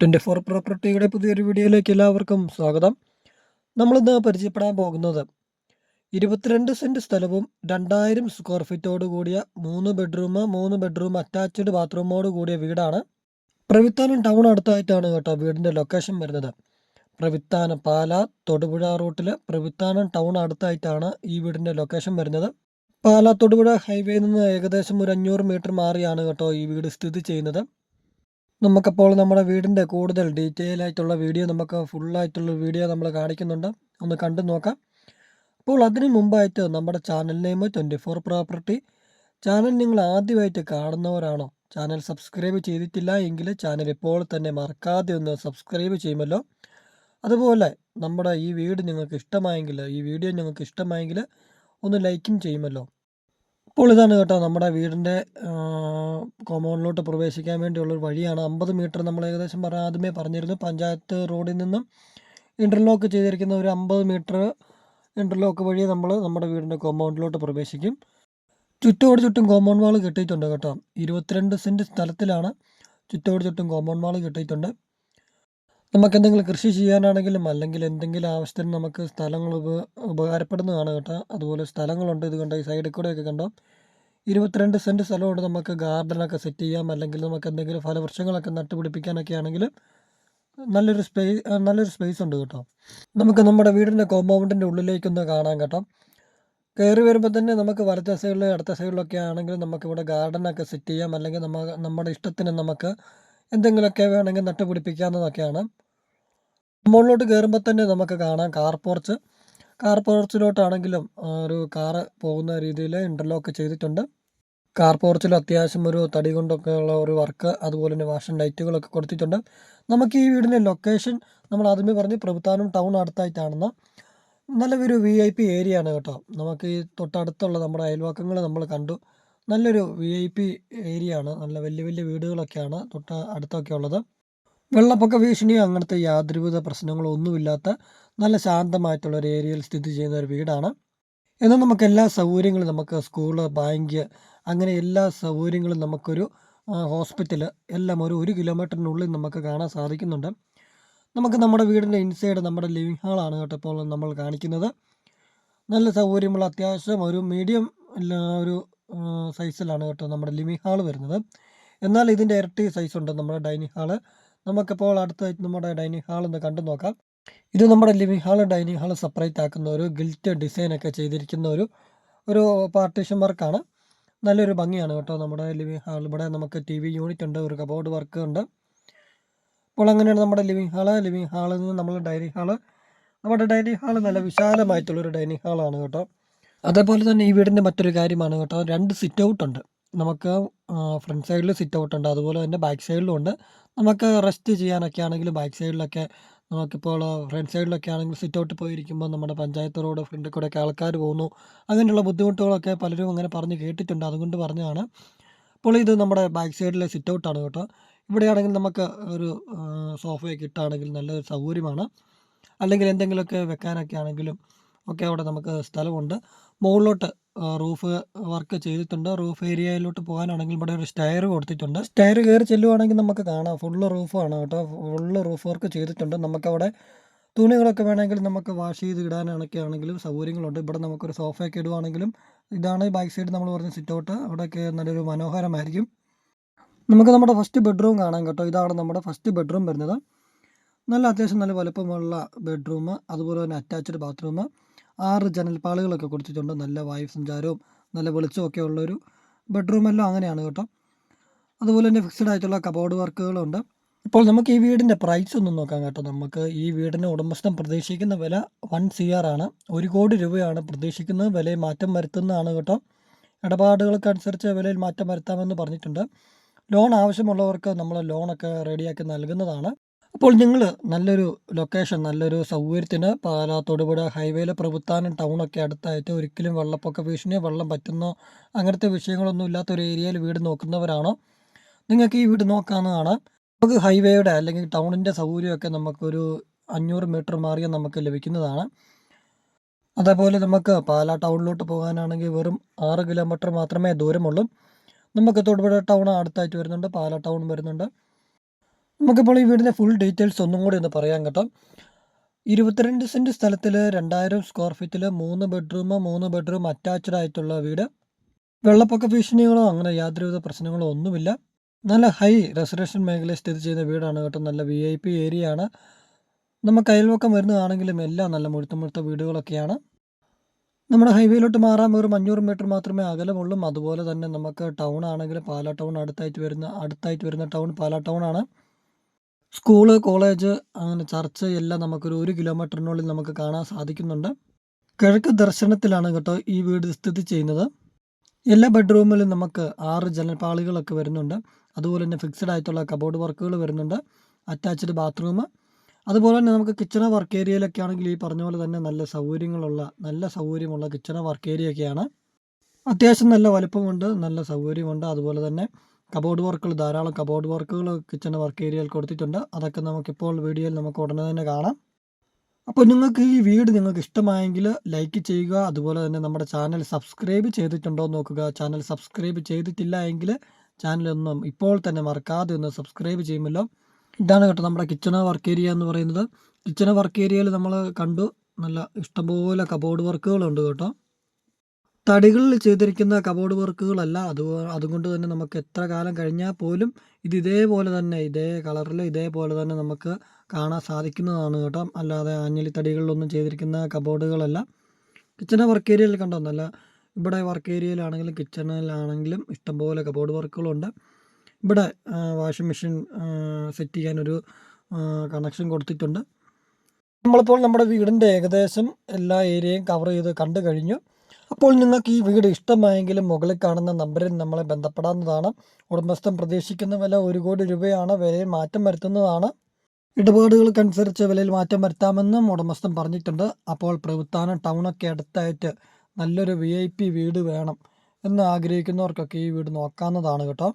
Twenty four പ്രോപ്പർട്ടിയുടെ പുതിയൊരു വീഡിയോയിലേക്ക് എല്ലാവർക്കും സ്വാഗതം. നമ്മളിന്ന് പരിചയപ്പെടാൻ പോകുന്നത് ഇരുപത്തിരണ്ട് സെന്റ് സ്ഥലവും രണ്ടായിരം സ്ക്വയർ ഫീറ്റോട് കൂടിയ മൂന്ന് ബെഡ്റൂം മൂന്ന് ബെഡ്റൂം അറ്റാച്ച്ഡ് ബാത്റൂമോട് കൂടിയ വീടാണ്. പ്രവിത്താനം ടൗൺ അടുത്തായിട്ടാണ് കേട്ടോ വീടിന്റെ ലൊക്കേഷൻ വരുന്നത്. പ്രവിത്താന പാല തൊടുപുഴ റൂട്ടിൽ പ്രവിത്താനം ടൗൺ അടുത്തായിട്ടാണ് ഈ വീടിന്റെ ലൊക്കേഷൻ വരുന്നത്. പാല തൊടുപുഴ ഹൈവേയിൽ നിന്ന് ഏകദേശം ഒരു അഞ്ഞൂറ് മീറ്റർ മാറിയാണ് കേട്ടോ ഈ വീട് സ്ഥിതി ചെയ്യുന്നത്. നമുക്കപ്പോൾ നമ്മുടെ വീടിന്റെ കൂടുതൽ ഡീറ്റെയിൽ ആയിട്ടുള്ള വീഡിയോ നമുക്ക് ഫുള്ളായിട്ടുള്ള വീഡിയോ നമ്മൾ കാണിക്കുന്നുണ്ട്. ഒന്ന് കണ്ടു നോക്കാം. അപ്പോൾ അതിന് മുമ്പായിട്ട് നമ്മുടെ channel name twenty four property channel നിങ്ങൾ ആദ്യമായിട്ട് കാണുന്നവരാണോ? ചാനൽ സബ്സ്ക്രൈബ് ചെയ്തിട്ടില്ല എങ്കിൽ ചാനൽ ഇപ്പോൾ തന്നെ മറക്കാതെ ഒന്ന് സബ്സ്ക്രൈബ് ചെയ്യുമല്ലോ. അതുപോലെ നമ്മുടെ ഈ വീട് നിങ്ങൾക്ക് ഇഷ്ടമായെങ്കിൽ ഈ വീഡിയോ നിങ്ങൾക്ക് ഇഷ്ടമായെങ്കിൽ ഒന്ന് ലൈക്കും ചെയ്യുമല്ലോ. അപ്പോൾ ഇതാണ് കേട്ടോ നമ്മുടെ വീടിന്റെ കോമ്പൗണ്ടിലോട്ട് പ്രവേശിക്കാൻ വേണ്ടിയുള്ളൊരു വഴിയാണ്. അമ്പത് മീറ്റർ നമ്മൾ ഏകദേശം പറഞ്ഞ ആദ്യമേ പറഞ്ഞിരുന്നു. പഞ്ചായത്ത് റോഡിൽ നിന്നും ഇന്റർലോക്ക് ചെയ്തിരിക്കുന്ന ഒരു അമ്പത് മീറ്റർ ഇന്റർലോക്ക് വഴി നമ്മൾ നമ്മുടെ വീടിന്റെ കോമ്പൗണ്ടിലോട്ട് പ്രവേശിക്കും. ചുറ്റോട് ചുറ്റും കോമ്പൗണ്ട് വാൾ കെട്ടിയിട്ടുണ്ട് കേട്ടോ. ഇരുപത്തിരണ്ട് സെന്റ് സ്ഥലത്തിലാണ് ചുറ്റോട് ചുറ്റും കോമ്പൗണ്ട് വാൾ കെട്ടിയിട്ടുണ്ട്. നമുക്ക് എന്തെങ്കിലും കൃഷി ചെയ്യാനാണെങ്കിലും അല്ലെങ്കിൽ എന്തെങ്കിലും ആവശ്യത്തിന് നമുക്ക് സ്ഥലങ്ങൾ ഉപ ഉപകാരപ്പെടുന്നതാണ് കേട്ടോ. അതുപോലെ സ്ഥലങ്ങളുണ്ട്. ഇത് കണ്ടോ ഈ സൈഡിൽ കൂടെയൊക്കെ കണ്ടോ? ഇരുപത്തിരണ്ട് സെന്റ് സ്ഥലമുണ്ട്. നമുക്ക് ഗാർഡനൊക്കെ സെറ്റ് ചെയ്യാം. അല്ലെങ്കിൽ നമുക്ക് എന്തെങ്കിലും ഫലവൃക്ഷങ്ങളൊക്കെ നട്ടുപിടിപ്പിക്കാനൊക്കെ ആണെങ്കിലും നല്ലൊരു സ്പേസ് നല്ലൊരു സ്പേസ് ഉണ്ട് കേട്ടോ. നമുക്ക് നമ്മുടെ വീടിന്റെ കോമ്പൗണ്ടിന്റെ ഉള്ളിലേക്കൊന്ന് കാണാം കേട്ടോ. കയറി വരുമ്പോൾ തന്നെ നമുക്ക് വലത്തെ സൈഡിൽ അടുത്ത സൈഡിലൊക്കെ ആണെങ്കിൽ നമുക്കിവിടെ ഗാർഡനൊക്കെ സെറ്റ് ചെയ്യാം. അല്ലെങ്കിൽ നമ്മ നമ്മുടെ ഇഷ്ടത്തിന് നമുക്ക് എന്തെങ്കിലുമൊക്കെ വേണമെങ്കിൽ നട്ടുപിടിപ്പിക്കാവുന്നതൊക്കെയാണ്. മുകളിലോട്ട് കയറുമ്പോൾ തന്നെ നമുക്ക് കാണാം കാർ പോർച്ച്. കാർ പോർച്ചിലോട്ടാണെങ്കിലും ഒരു കാറ് പോകുന്ന രീതിയിൽ ഇന്റർലോക്ക് ചെയ്തിട്ടുണ്ട്. കാർ പോർച്ചിൽ അത്യാവശ്യം ഒരു തടി കൊണ്ടൊക്കെ ഉള്ള ഒരു വർക്ക് അതുപോലെ തന്നെ വാഷൻ ലൈറ്റുകളൊക്കെ കൊടുത്തിട്ടുണ്ട്. നമുക്ക് ഈ വീടിന്റെ ലൊക്കേഷൻ നമ്മൾ ആദ്യമേ പറഞ്ഞ് പ്രഭുത്താനം ടൗൺ അടുത്തായിട്ടാണെന്ന്. നല്ലൊരു വി ഐ പി ഏരിയ ആണ് കേട്ടോ. നമുക്ക് ഈ തൊട്ടടുത്തുള്ള നമ്മുടെ അയൽവാക്കങ്ങൾ നമ്മൾ കണ്ടു. നല്ലൊരു വി ഐ പി ഏരിയ ആണ്. നല്ല വലിയ വലിയ വീടുകളൊക്കെയാണ് തൊട്ട് അടുത്തൊക്കെ ഉള്ളത്. വെള്ളപ്പൊക്ക ഭീഷണിയോ അങ്ങനത്തെ യാതൊരുവിധ പ്രശ്നങ്ങളോ ഒന്നുമില്ലാത്ത നല്ല ശാന്തമായിട്ടുള്ള ഒരു ഏരിയയിൽ സ്ഥിതി ചെയ്യുന്ന ഒരു വീടാണ്. എന്നാൽ നമുക്ക് എല്ലാ സൗകര്യങ്ങളും നമുക്ക് സ്കൂൾ ബാങ്ക് അങ്ങനെ എല്ലാ സൗകര്യങ്ങളും നമുക്കൊരു ഹോസ്പിറ്റൽ എല്ലാം ഒരു ഒരു കിലോമീറ്ററിനുള്ളിൽ നമുക്ക് കാണാൻ സാധിക്കുന്നുണ്ട്. നമുക്ക് നമ്മുടെ വീടിന്റെ ഇൻസൈഡ് നമ്മുടെ ലിവിങ് ഹാളാണ് കേട്ടോ ഇപ്പോൾ നമ്മൾ കാണിക്കുന്നത്. നല്ല സൗകര്യമുള്ള അത്യാവശ്യം ഒരു മീഡിയം ഒരു സൈസിലാണ് കേട്ടോ നമ്മുടെ ലിവിങ് ഹാൾ വരുന്നത്. എന്നാൽ ഇതിന്റെ ഇരട്ടി സൈസ് ഉണ്ട് നമ്മുടെ ഡൈനിങ് ഹാൾ. നമുക്കിപ്പോൾ അടുത്തായിട്ട് നമ്മുടെ ഡൈനിങ് ഹാൾ ഒന്ന് കണ്ടു നോക്കാം. ഇത് നമ്മുടെ living hall dining hall separate ആക്കുന്ന ഒരു ഗിൽറ്റ് ഡിസൈൻ ഒക്കെ ചെയ്തിരിക്കുന്ന ഒരു ഒരു പാർട്ടീഷൻ വർക്കാണ്. നല്ലൊരു ഭംഗിയാണ് കേട്ടോ നമ്മുടെ ലിവിങ് ഹാൾ. ഇവിടെ നമുക്ക് ടി വി യൂണിറ്റ് ഉണ്ട് ഒരു കബോർഡ് വർക്ക് ഉണ്ട്. അപ്പോൾ അങ്ങനെയാണ് നമ്മുടെ ലിവിങ് ഹാൾ. ലിവിങ് ഹാളിൽ നിന്ന് നമ്മൾ ഡൈനിങ് ഹാൾ നമ്മുടെ ഡൈനിങ് ഹാൾ നല്ല വിശാലമായിട്ടുള്ളൊരു ഡൈനിങ് ഹാളാണ് കേട്ടോ. അതേപോലെ തന്നെ ഈ വീടിന്റെ മറ്റൊരു കാര്യമാണ് കേട്ടോ രണ്ട് സിറ്റ് ഔട്ട് ഉണ്ട്. നമുക്ക് ഫ്രണ്ട് സൈഡിൽ സിറ്റ് ഔട്ട് ഉണ്ട്. അതുപോലെ തന്നെ ബാക്ക് സൈഡിലും ഉണ്ട്. നമുക്ക് റെസ്റ്റ് ചെയ്യാനൊക്കെ ആണെങ്കിലും ബാക്ക് സൈഡിലൊക്കെ നമുക്കിപ്പോൾ ഫ്രണ്ട് സൈഡിലൊക്കെ ആണെങ്കിൽ സിറ്റ് ഔട്ട് പോയിരിക്കുമ്പോൾ നമ്മുടെ പഞ്ചായത്ത് റോഡ് ഫ്രണ്ടിൽ കൂടെയൊക്കെ ആൾക്കാർ പോകുന്നു. അങ്ങനെയുള്ള ബുദ്ധിമുട്ടുകളൊക്കെ പലരും അങ്ങനെ പറഞ്ഞ് കേട്ടിട്ടുണ്ട്. അതുകൊണ്ട് പറഞ്ഞതാണ്. അപ്പോൾ ഇത് നമ്മുടെ ബാക്ക് സൈഡിലെ സിറ്റ് ഔട്ടാണ് കേട്ടോ. ഇവിടെയാണെങ്കിൽ നമുക്ക് ഒരു സോഫയൊക്കെ ഇട്ടാണെങ്കിൽ നല്ലൊരു സൗകര്യമാണ്. അല്ലെങ്കിൽ എന്തെങ്കിലുമൊക്കെ വെക്കാനൊക്കെ ആണെങ്കിലും ഒക്കെ അവിടെ നമുക്ക് സ്ഥലമുണ്ട്. മുകളിലോട്ട് റൂഫ് വർക്ക് ചെയ്തിട്ടുണ്ട്. റൂഫ് ഏരിയയിലോട്ട് പോകാനാണെങ്കിൽ ഇവിടെ ഒരു സ്റ്റയർ കൊടുത്തിട്ടുണ്ട്. സ്റ്റയർ കയറി ചെല്ലുവാണെങ്കിൽ നമുക്ക് കാണാം. ഫുള്ള് റൂഫാണ് കേട്ടോ. ഫുള്ള് റൂഫ് വർക്ക് ചെയ്തിട്ടുണ്ട്. നമുക്കവിടെ തുണികളൊക്കെ വേണമെങ്കിൽ നമുക്ക് വാഷ് ചെയ്ത് ഇടാനൊക്കെ ആണെങ്കിലും സൗകര്യങ്ങളുണ്ട്. ഇവിടെ നമുക്കൊരു സോഫയൊക്കെ ഇടുവാണെങ്കിലും ഇതാണ് ബാക്ക് സൈഡ് നമ്മൾ പറഞ്ഞ സിറ്റൗട്ട് അവിടെയൊക്കെ നല്ലൊരു മനോഹരമായിരിക്കും. നമുക്ക് നമ്മുടെ ഫസ്റ്റ് ബെഡ്റൂം കാണാം കേട്ടോ. ഇതാണ് നമ്മുടെ ഫസ്റ്റ് ബെഡ്റൂം വരുന്നത്. നല്ല അത്യാവശ്യം നല്ല വലുപ്പമുള്ള ബെഡ്റൂം അതുപോലെ തന്നെ അറ്റാച്ച്ഡ് ബാത്റൂം ആറ് ജനൽപ്പാളുകളൊക്കെ കൊടുത്തിട്ടുണ്ട്. നല്ല വായു സഞ്ചാരവും നല്ല വെളിച്ചമൊക്കെ ഉള്ളൊരു ബെഡ്റൂമെല്ലാം അങ്ങനെയാണ് കേട്ടോ. അതുപോലെ തന്നെ ഫിക്സഡ് ആയിട്ടുള്ള കബോർഡ് വർക്കുകളുണ്ട് ഇപ്പോൾ നമുക്ക് ഈ വീടിന്റെ പ്രൈസ് ഒന്നും നോക്കാം കേട്ടോ. നമുക്ക് ഈ വീടിന് ഉടമസ്ഥൻ പ്രതീക്ഷിക്കുന്ന വില വൺ സി ആർ ആണ്. ഒരു കോടി രൂപയാണ് പ്രതീക്ഷിക്കുന്നത്. വിലയിൽ മാറ്റം വരുത്തുന്നതാണ് കേട്ടോ. ഇടപാടുകൾക്കനുസരിച്ച് വിലയിൽ മാറ്റം വരുത്താമെന്ന് പറഞ്ഞിട്ടുണ്ട്. ലോൺ ആവശ്യമുള്ളവർക്ക് നമ്മൾ ലോണൊക്കെ റെഡിയാക്കി നൽകുന്നതാണ്. അപ്പോൾ നിങ്ങൾ നല്ലൊരു ലൊക്കേഷൻ നല്ലൊരു സൗകര്യത്തിന് പാലാ തൊടുപുഴ ഹൈവേയിലെ പ്രഭുത്താനം ടൗണൊക്കെ അടുത്തായിട്ട് ഒരിക്കലും വെള്ളപ്പൊക്ക ഭീഷണിയോ വെള്ളം പറ്റുന്നോ അങ്ങനത്തെ വിഷയങ്ങളൊന്നും ഇല്ലാത്ത ഒരു ഏരിയയിൽ വീട് നോക്കുന്നവരാണോ. നിങ്ങൾക്ക് ഈ വീട് നോക്കാവുന്നതാണ്. നമുക്ക് ഹൈവേയുടെ അല്ലെങ്കിൽ ടൗണിന്റെ സൗകര്യമൊക്കെ നമുക്കൊരു അഞ്ഞൂറ് മീറ്റർ മാറിയാൽ നമുക്ക് ലഭിക്കുന്നതാണ്. അതേപോലെ നമുക്ക് പാലാ ടൗണിലോട്ട് പോകാനാണെങ്കിൽ വെറും ആറ് കിലോമീറ്റർ മാത്രമേ ദൂരമുള്ളൂ. നമുക്ക് തൊടുപുഴ ടൗൺ അടുത്തായിട്ട് വരുന്നുണ്ട് പാലാ ടൗൺ വരുന്നുണ്ട്. നമുക്കിപ്പോൾ ഈ വീടിന്റെ ഫുൾ ഡീറ്റെയിൽസ് ഒന്നും കൂടി ഒന്ന് പറയാം കേട്ടോ. ഇരുപത്തിരണ്ട് സെന്റ് സ്ഥലത്തിൽ രണ്ടായിരം സ്ക്വയർ ഫീറ്റിൽ മൂന്ന് ബെഡ്റൂം മൂന്ന് ബെഡ്റൂം അറ്റാച്ച്ഡ് ആയിട്ടുള്ള വീട്. വെള്ളപ്പൊക്ക ഭീഷണികളോ അങ്ങനെ യാതൊരുവിധ പ്രശ്നങ്ങളോ ഒന്നുമില്ല. നല്ല ഹൈ റെസർവേഷൻ മേഖലയിൽ സ്ഥിതി ചെയ്യുന്ന വീടാണ് കേട്ടോ. നല്ല വി ഐ പി ഏരിയ ആണ്. നമുക്ക് അയൽവക്കം വരുന്നതാണെങ്കിലും എല്ലാം നല്ല മുഴുത്ത മുഴുത്ത വീടുകളൊക്കെയാണ്. നമ്മുടെ ഹൈവേയിലോട്ട് മാറാൻ വെറും അഞ്ഞൂറ് മീറ്റർ മാത്രമേ അകലമുള്ളൂ. അതുപോലെ തന്നെ നമുക്ക് ടൗൺ ആണെങ്കിലും പാലാ ടൗൺ അടുത്തായിട്ട് വരുന്ന അടുത്തായിട്ട് വരുന്ന ടൗൺ പാലാ ടൗൺ ആണ്. സ്കൂൾ കോളേജ് അങ്ങനെ ചർച്ച് എല്ലാം നമുക്കൊരു ഒരു കിലോമീറ്ററിനുള്ളിൽ നമുക്ക് കാണാൻ സാധിക്കുന്നുണ്ട്. കിഴക്ക് ദർശനത്തിലാണ് കേട്ടോ ഈ വീട് സ്ഥിതി ചെയ്യുന്നത്. എല്ലാ ബെഡ്റൂമിലും നമുക്ക് ആറ് ജനൽപ്പാളികളൊക്കെ വരുന്നുണ്ട്. അതുപോലെ തന്നെ ഫിക്സഡ് ആയിട്ടുള്ള കബോർഡ് വർക്കുകൾ വരുന്നുണ്ട്. അറ്റാച്ച്ഡ് ബാത്റൂം അതുപോലെ തന്നെ നമുക്ക് കിച്ചണ വർക്ക് ഏരിയയിലൊക്കെ ആണെങ്കിൽ ഈ പറഞ്ഞ പോലെ തന്നെ നല്ല സൗകര്യങ്ങളുള്ള നല്ല സൗകര്യമുള്ള കിച്ചണ വർക്ക് ഏരിയ ഒക്കെയാണ്. അത്യാവശ്യം നല്ല വലുപ്പമുണ്ട് നല്ല സൗകര്യമുണ്ട്. അതുപോലെ തന്നെ കബോർഡ് വർക്കുകൾ ധാരാളം കബോർഡ് വർക്കുകൾ കിച്ചണ് വർക്ക് ഏരിയയിൽ കൊടുത്തിട്ടുണ്ട്. അതൊക്കെ നമുക്കിപ്പോൾ വീഡിയോയിൽ നമുക്ക് ഉടനെ തന്നെ കാണാം. അപ്പോൾ നിങ്ങൾക്ക് ഈ വീട് നിങ്ങൾക്ക് ഇഷ്ടമായെങ്കിൽ ലൈക്ക് ചെയ്യുക. അതുപോലെ തന്നെ നമ്മുടെ ചാനൽ സബ്സ്ക്രൈബ് ചെയ്തിട്ടുണ്ടോ എന്ന് നോക്കുക. ചാനൽ സബ്സ്ക്രൈബ് ചെയ്തിട്ടില്ല എങ്കിൽ ചാനലൊന്നും ഇപ്പോൾ തന്നെ മറക്കാതെ ഒന്ന് സബ്സ്ക്രൈബ് ചെയ്യുമല്ലോ. ഇതാണ് കേട്ടോ നമ്മുടെ കിച്ചണ് വർക്ക് ഏരിയ എന്ന് പറയുന്നത്. കിച്ചണ് വർക്ക് ഏരിയയിൽ നമ്മൾ കണ്ടു. നല്ല ഇഷ്ടംപോലെ കബോർഡ് വർക്കുകളുണ്ട് കേട്ടോ. തടികളിൽ ചെയ്തിരിക്കുന്ന കബോർഡ് വർക്കുകളല്ല. അത് അതുകൊണ്ട് തന്നെ നമുക്ക് എത്ര കാലം കഴിഞ്ഞാൽ പോലും ഇത് ഇതേപോലെ തന്നെ ഇതേ കളറിൽ ഇതേപോലെ തന്നെ നമുക്ക് കാണാൻ സാധിക്കുന്നതാണ് കേട്ടോ. അല്ലാതെ ആഞ്ഞലി തടികളിലൊന്നും ചെയ്തിരിക്കുന്ന കബോർഡുകളല്ല. കിച്ചണ വർക്ക് ഏരിയയിൽ കണ്ടോ? നല്ല ഇവിടെ വർക്ക് ഏരിയയിലാണെങ്കിലും കിച്ചണിലാണെങ്കിലും ഇഷ്ടംപോലെ കബോർഡ് വർക്കുകളുണ്ട്. ഇവിടെ വാഷിംഗ് മെഷീൻ സെറ്റ് ചെയ്യാനൊരു കണക്ഷൻ കൊടുത്തിട്ടുണ്ട്. നമ്മളിപ്പോൾ നമ്മുടെ വീടിന്റെ ഏകദേശം എല്ലാ ഏരിയയും കവർ ചെയ്ത് കണ്ടു കഴിഞ്ഞു. അപ്പോൾ നിങ്ങൾക്ക് ഈ വീട് ഇഷ്ടമായെങ്കിലും മുകളിൽ കാണുന്ന നമ്പറിൽ നമ്മളെ ബന്ധപ്പെടാവുന്നതാണ്. ഉടമസ്ഥൻ പ്രതീക്ഷിക്കുന്ന വില ഒരു കോടി രൂപയാണ്. വിലയിൽ മാറ്റം വരുത്തുന്നതാണ്. ഇടപാടുകൾക്കനുസരിച്ച് വിലയിൽ മാറ്റം വരുത്താമെന്നും ഉടമസ്ഥൻ പറഞ്ഞിട്ടുണ്ട്. അപ്പോൾ പ്രവൃത്താനം ടൗണൊക്കെ അടുത്തായിട്ട് നല്ലൊരു വി വീട് വേണം എന്ന് ആഗ്രഹിക്കുന്നവർക്കൊക്കെ ഈ വീട് നോക്കാവുന്നതാണ് കേട്ടോ.